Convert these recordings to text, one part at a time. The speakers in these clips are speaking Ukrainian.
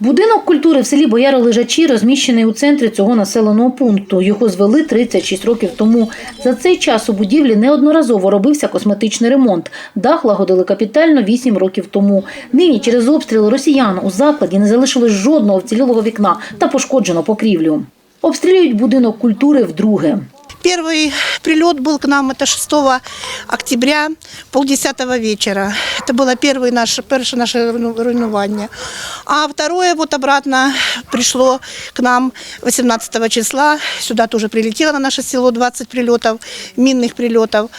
Будинок культури в селі Бояри Лежачі розміщений у центрі цього населеного пункту. Його звели 36 років тому. За цей час у будівлі неодноразово робився косметичний ремонт. Дах лагодили капітально 8 років тому. Нині через обстріли росіян у закладі не залишилось жодного вцілілого вікна та пошкоджено покрівлю. Обстрілюють будинок культури вдруге. Первый прилет был к нам, это 6 октября, полдесятого вечера. Это было первое наше, перше наше руйну- руйнування. А второе вот обратно пришло к нам 18 числа. Сюда тоже прилетело на наше село 20 прилетов, минных прилетов.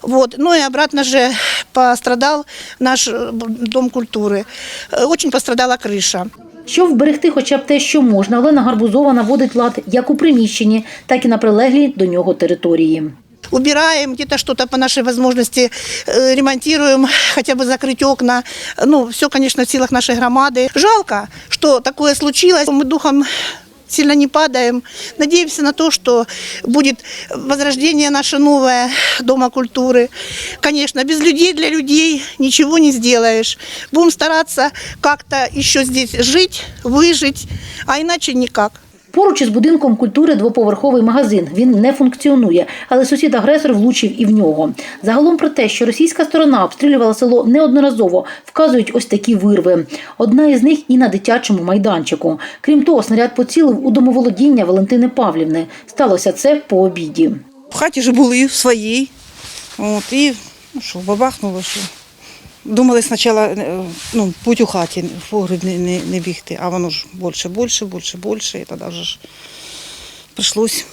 Вот. Ну и обратно же пострадал наш э, дом культуры. Э, Очень пострадала крыша. Щоб вберегти хоча б те, що можна, Олена Гарбузова наводить лад як у приміщенні, так і на прилеглій до нього території. убираем, где-то что-то по нашей возможности э, ремонтируем, хотя бы закрыть окна. Ну, все, конечно, в силах нашей громады. Жалко, что такое случилось. Мы духом сильно не падаем. Надеемся на то, что будет возрождение наше новое Дома культуры. Конечно, без людей для людей ничего не сделаешь. Будем стараться как-то еще здесь жить, выжить, а иначе никак. Поруч із будинком культури двоповерховий магазин. Він не функціонує, але сусід-агресор влучив і в нього. Загалом про те, що російська сторона обстрілювала село неодноразово, вказують ось такі вирви. Одна із них і на дитячому майданчику. Крім того, снаряд поцілив у домоволодіння Валентини Павлівни. Сталося це по обіді. В хаті ж були в своїй. От, і ну, що, бабахнуло, що. Думали спочатку е, ну, путь у хаті, в погріб не, не, не бігти, а воно ж більше, більше, більше, більше. І тоді вже ж прийшлось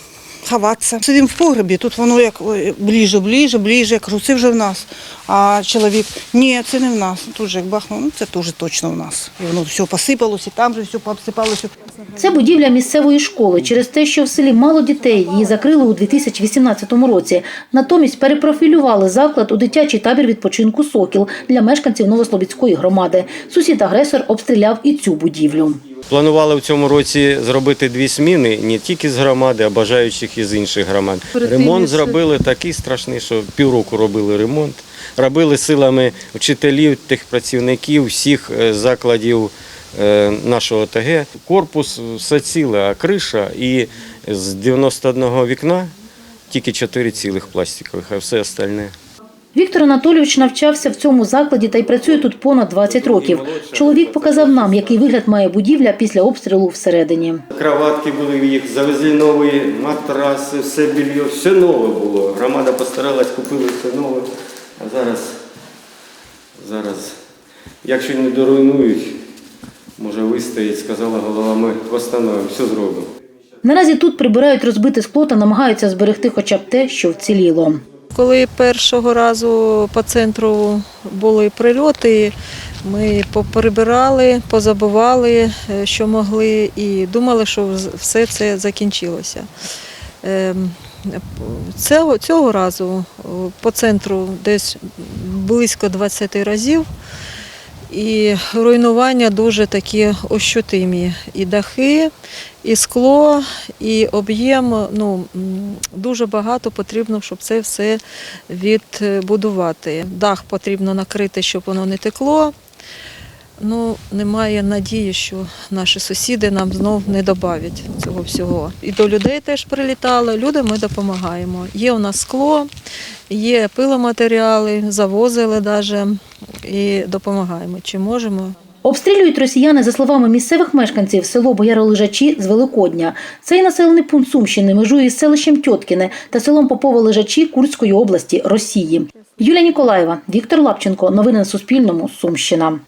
ховатися. Сидимо в погребі, тут воно як ближче, я кажу, це вже в нас. А чоловік, ні, це не в нас. Тут же як бахнуло, ну це теж точно в нас. І воно все посипалося, там же все пообсипалося. Це будівля місцевої школи. Через те, що в селі мало дітей, її закрили у 2018 році. Натомість перепрофілювали заклад у дитячий табір відпочинку Сокіл для мешканців Новослобідської громади. Сусід-агресор обстріляв і цю будівлю. Планували в цьому році зробити дві зміни не тільки з громади, а бажаючих із інших громад. Ремонт зробили такий страшний, що півроку робили ремонт. Робили силами вчителів, тих працівників, всіх е, закладів е, нашого ОТГ. Корпус все ціле, а криша і з 91 вікна тільки 4 цілих пластикових, а все остальне. Віктор Анатолійович навчався в цьому закладі та й працює тут понад 20 років. Чоловік показав нам, який вигляд має будівля після обстрілу всередині. Кроватки були в їх, завезли нові матраси, все білье, все нове було. Громада постаралась, купили все нове. А зараз, зараз, якщо не доруйнують, може вистоїть, сказала голова, ми встановимо, все зробимо. Наразі тут прибирають розбите скло та намагаються зберегти хоча б те, що вціліло. Коли першого разу по центру були прильоти, ми поприбирали, позабували, е, що могли, і думали, що все це закінчилося. Ем, Цього, цього разу по центру десь близько 20 разів. І руйнування дуже такі ощутимі. І дахи, і скло, і об'єм. Ну, дуже багато потрібно, щоб це все відбудувати. Дах потрібно накрити, щоб воно не текло. Ну, немає надії, що наші сусіди нам знов не додавять цього всього. І до людей теж прилітали. Люди ми допомагаємо. Є у нас скло, є пиломатеріали, завозили навіть і допомагаємо. Чи можемо? Обстрілюють росіяни, за словами місцевих мешканців, село Бояро-Лежачі з Великодня. Цей населений пункт Сумщини межує із селищем Тьоткіне та селом Попово-Лежачі Курської області Росії. Юлія Ніколаєва, Віктор Лапченко. Новини на Суспільному. Сумщина.